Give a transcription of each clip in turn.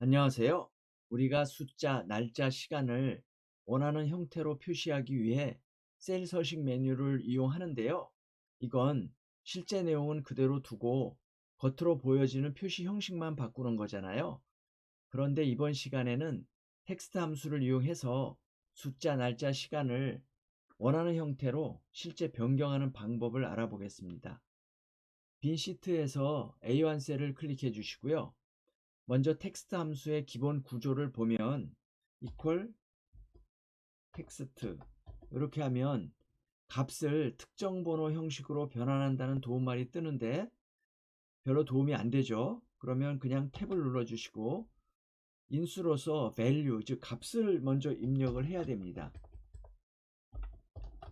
안녕하세요. 우리가 숫자, 날짜, 시간을 원하는 형태로 표시하기 위해 셀 서식 메뉴를 이용하는데요. 이건 실제 내용은 그대로 두고 겉으로 보여지는 표시 형식만 바꾸는 거잖아요. 그런데 이번 시간에는 텍스트 함수를 이용해서 숫자, 날짜, 시간을 원하는 형태로 실제 변경하는 방법을 알아보겠습니다. 빈 시트에서 A1 셀을 클릭해 주시고요. 먼저 텍스트 함수의 기본 구조를 보면 equal 텍스트 이렇게 하면 값을 특정 번호 형식으로 변환한다는 도움말이 뜨는데 별로 도움이 안 되죠. 그러면 그냥 탭을 눌러 주시고 인수로서 value 즉 값을 먼저 입력을 해야 됩니다.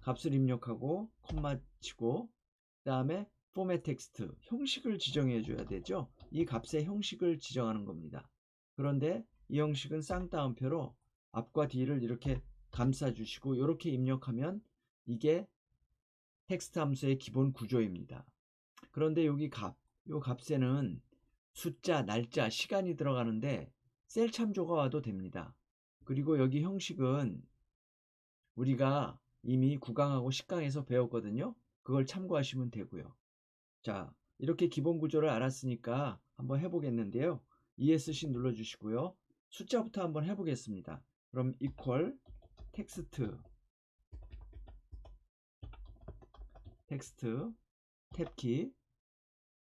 값을 입력하고 콤마 치고 그 다음에 포맷 텍스트 형식을 지정해 줘야 되죠. 이 값의 형식을 지정하는 겁니다. 그런데 이 형식은 쌍따옴표로 앞과 뒤를 이렇게 감싸 주시고 이렇게 입력하면 이게 텍스트 함수의 기본 구조입니다. 그런데 여기 값, 이 값에는 숫자, 날짜, 시간이 들어가는데 셀 참조가 와도 됩니다. 그리고 여기 형식은 우리가 이미 9강하고 10강에서 배웠거든요. 그걸 참고하시면 되고요. 자, 이렇게 기본 구조를 알았으니까 한번 해보겠는데요. ESC 눌러주시고요. 숫자부터 한번 해보겠습니다. 그럼 equal 텍스트 텍스트 탭키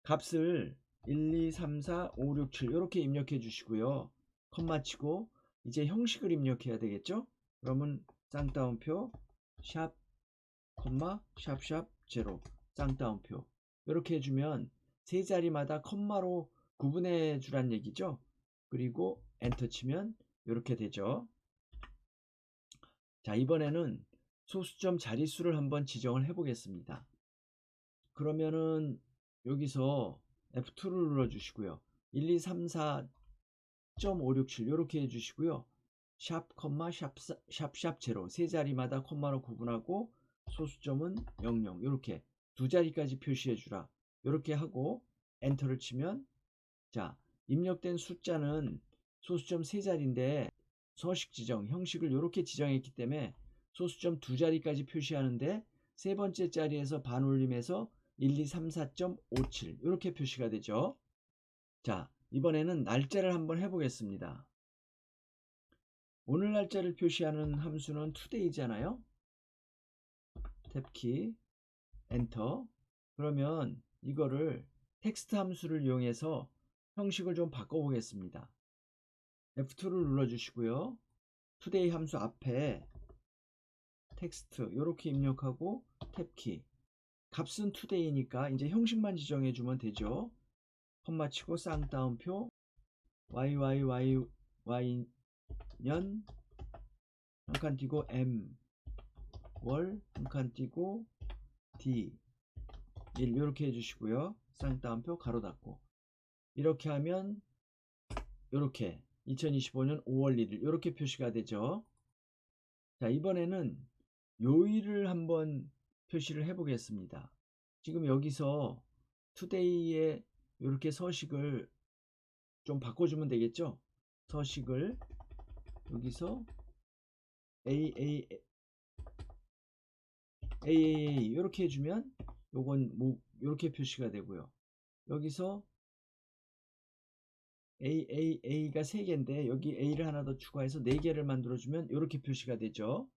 값을 1, 2, 3, 4, 5, 6, 7 이렇게 입력해 주시고요. 컴마 치고 이제 형식을 입력해야 되겠죠? 그러면 쌍따옴표 샵 컴마 샵샵 제로 쌍따옴표 이렇게 해주면 세 자리마다 컴마로 구분해 주란 얘기죠. 그리고 엔터 치면 이렇게 되죠. 자 이번에는 소수점 자릿수를 한번 지정을 해 보겠습니다. 그러면은 여기서 F2를 눌러 주시고요. 1, 2, 3, 4, 567 이렇게 해 주시고요. 샵, 컴마, 샵, 샵, 샵, 제로 세 자리마다 콤마로 구분하고 소수점은 00 이렇게 두 자리까지 표시해 주라. 이렇게 하고 엔터를 치면 자 입력된 숫자는 소수점 세 자리인데 서식 지정 형식을 이렇게 지정했기 때문에 소수점 두 자리까지 표시하는데 세 번째 자리에서 반올림해서 1, 2, 3, 4.57 이렇게 표시가 되죠. 자 이번에는 날짜를 한번 해보겠습니다. 오늘 날짜를 표시하는 함수는 today잖아요. 탭키 엔터 그러면 이거를 텍스트 함수를 이용해서 형식을 좀 바꿔보겠습니다. F2를 눌러주시고요. today 함수 앞에 텍스트 이렇게 입력하고 탭키 값은 today니까 이제 형식만 지정해 주면 되죠. 컴마 치고 쌍따옴표 yyyy 년한 칸 띄고 m 월 한 칸 띄고 d 1 이렇게 해주시고요. 쌍따옴표 가로 닫고 이렇게 하면 이렇게 2025년 5월 1일 이렇게 표시가 되죠. 자 이번에는 요일을 한번 표시를 해 보겠습니다. 지금 여기서 today에 이렇게 서식을 좀 바꿔주면 되겠죠. 서식을 여기서 a a a a 이렇게 해주면 요건 뭐 이렇게 표시가 되고요. 여기서 A, A, A가 3개인데 여기 A를 하나 더 추가해서 4개를 만들어주면 이렇게 표시가 되죠.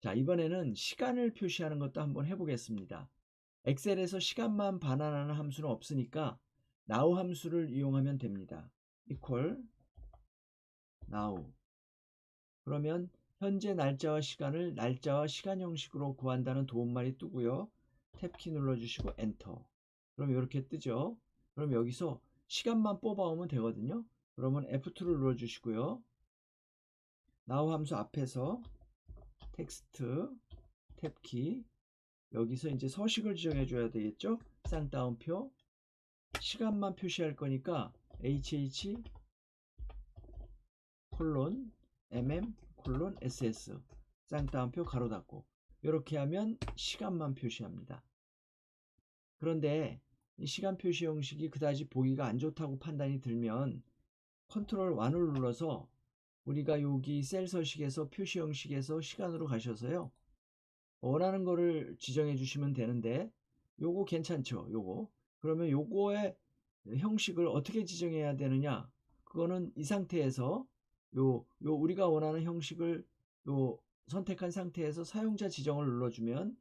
자 이번에는 시간을 표시하는 것도 한번 해보겠습니다. 엑셀에서 시간만 반환하는 함수는 없으니까 now 함수를 이용하면 됩니다. equal now 그러면 현재 날짜와 시간을 날짜와 시간 형식으로 구한다는 도움말이 뜨고요. 탭키 눌러주시고 엔터 그럼 이렇게 뜨죠. 그럼 여기서 시간만 뽑아오면 되거든요. 그러면 F2를 눌러주시고요. now 함수 앞에서 텍스트 탭키 여기서 이제 서식을 지정해 줘야 되겠죠. 쌍따옴표 시간만 표시할 거니까 hh 콜론 mm 콜론 ss 쌍따옴표 가로 닫고 이렇게 하면 시간만 표시합니다. 그런데 이 시간 표시 형식이 그다지 보기가 안 좋다고 판단이 들면 컨트롤 1을 눌러서 우리가 여기 셀 서식에서 표시 형식에서 시간으로 가셔서요. 원하는 거를 지정해 주시면 되는데 요거 괜찮죠? 요거. 그러면 요거의 형식을 어떻게 지정해야 되느냐? 그거는 이 상태에서 요, 요 우리가 원하는 형식을 요 선택한 상태에서 사용자 지정을 눌러주면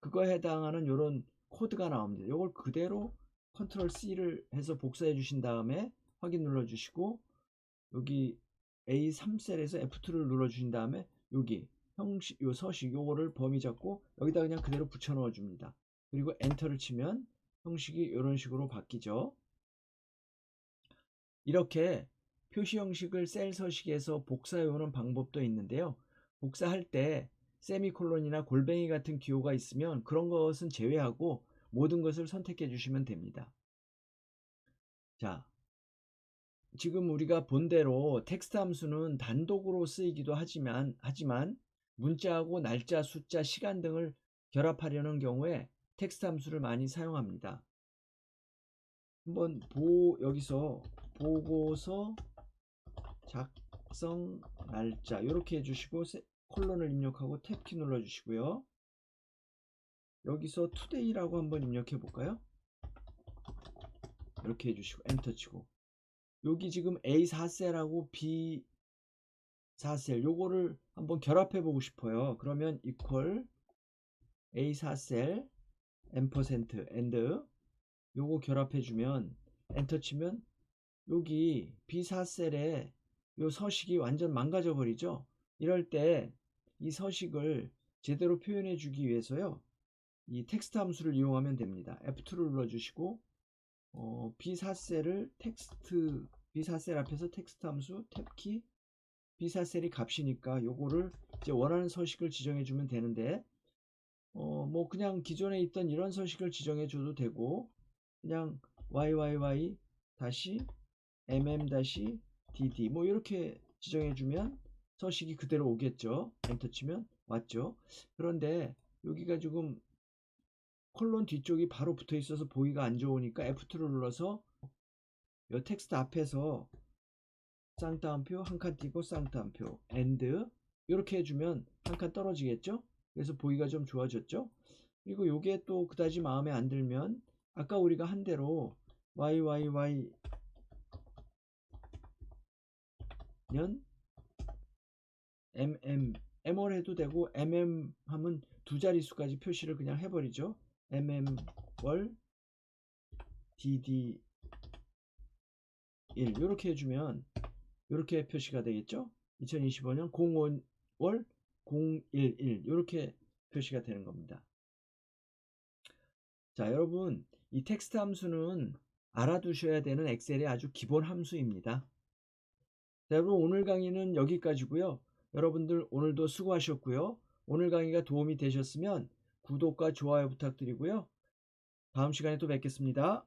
그거에 해당하는 요런 코드가 나옵니다. 요걸 그대로 컨트롤 C를 해서 복사해 주신 다음에 확인 눌러 주시고 여기 A3셀에서 F2를 눌러 주신 다음에 여기 형식 요 서식 요거를 범위 잡고 여기다 그냥 그대로 붙여 넣어 줍니다. 그리고 엔터를 치면 형식이 이런 식으로 바뀌죠. 이렇게 표시 형식을 셀 서식에서 복사해 오는 방법도 있는데요. 복사할 때 세미콜론이나 골뱅이 같은 기호가 있으면 그런 것은 제외하고 모든 것을 선택해 주시면 됩니다. 자, 지금 우리가 본대로 텍스트 함수는 단독으로 쓰이기도 하지만, 하지만 문자하고 날짜, 숫자, 시간 등을 결합하려는 경우에 텍스트 함수를 많이 사용합니다. 한번 보 여기서 보고서 작성 날짜 이렇게 해주시고 세- 콜론을 입력하고 탭키 눌러주시고요. 여기서 today라고 한번 입력해 볼까요? 이렇게 해주시고 엔터 치고 여기 지금 A4셀하고 B4셀 요거를 한번 결합해 보고 싶어요. 그러면 equal A4셀 M% and 요거 결합해 주면 엔터 치면 여기 B4셀에 요 서식이 완전 망가져 버리죠. 이럴 때 이 서식을 제대로 표현해 주기 위해서요. 이 텍스트 함수를 이용하면 됩니다. F2를 눌러 주시고 어, B4셀을 텍스트 B4셀 앞에서 텍스트 함수 탭키 B4셀이 값이니까 요거를 이제 원하는 서식을 지정해 주면 되는데 어, 뭐 그냥 기존에 있던 이런 서식을 지정해 줘도 되고 그냥 YYY 다시 MM 다시 DD 뭐 이렇게 지정해 주면 서식이 그대로 오겠죠. 엔터 치면 왔죠. 그런데 여기가 지금 콜론 뒤쪽이 바로 붙어 있어서 보기가 안 좋으니까 F2를 눌러서 이 텍스트 앞에서 쌍따옴표 한 칸 띄고 쌍따옴표 엔드 이렇게 해주면 한 칸 떨어지겠죠? 그래서 보기가 좀 좋아졌죠? 그리고 요게 또 그다지 마음에 안 들면 아까 우리가 한 대로 YYY 년 MM MR 해도 되고 MM 하면 두 자릿수까지 표시를 그냥 해버리죠. MM 월 DD 1 이렇게 해주면 이렇게 표시가 되겠죠. 2025년 05월 011 이렇게 표시가 되는 겁니다. 자 여러분 이 텍스트 함수는 알아두셔야 되는 엑셀의 아주 기본 함수입니다. 자, 여러분 오늘 강의는 여기까지고요. 여러분들 오늘도 수고하셨고요. 오늘 강의가 도움이 되셨으면 구독과 좋아요 부탁드리고요. 다음 시간에 또 뵙겠습니다.